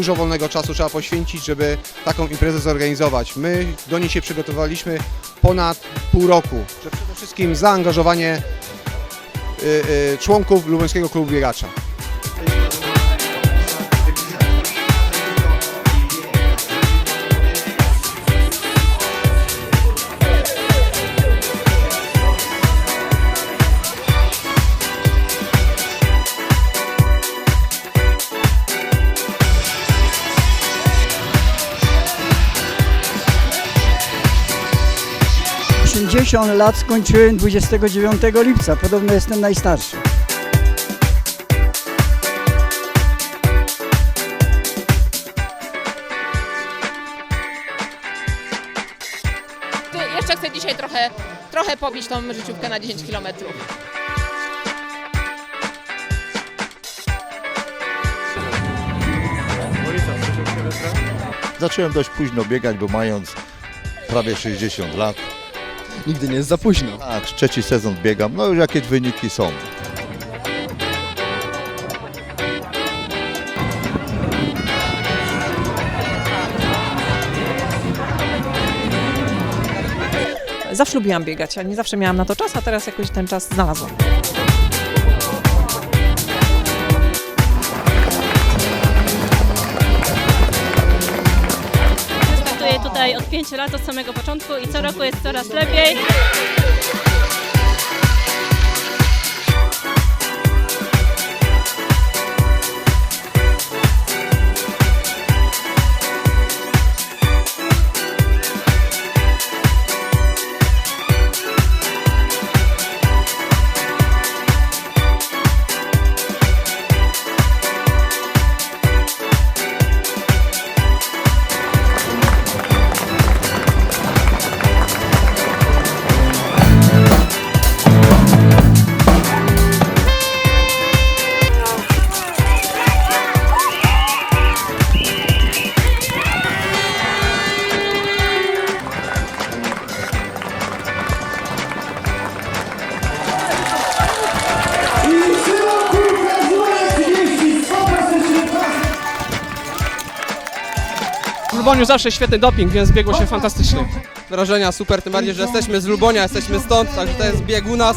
dużo wolnego czasu trzeba poświęcić, żeby taką imprezę zorganizować. My do niej się przygotowaliśmy ponad pół roku. Przede wszystkim zaangażowanie y, y, członków Lubuńskiego Klubu Biegacza. Yy, 80 lat skończyłem 29 lipca, podobno jestem najstarszy. Ty, jeszcze chcę dzisiaj trochę, trochę pobić tą życiówkę na 10 km. Zacząłem dość późno biegać, bo mając prawie 60 lat. Nigdy nie jest za późno. Tak, trzeci sezon biegam, no już jakieś wyniki są. Zawsze lubiłam biegać, a nie zawsze miałam na to czas, a teraz jakoś ten czas znalazłam. 5 lat, od samego początku i co roku jest coraz lepiej. Luboniu zawsze świetny doping, więc biegło się fantastycznie. Wrażenia super, tym bardziej, że jesteśmy z Lubonia, jesteśmy stąd, także to jest bieg u nas.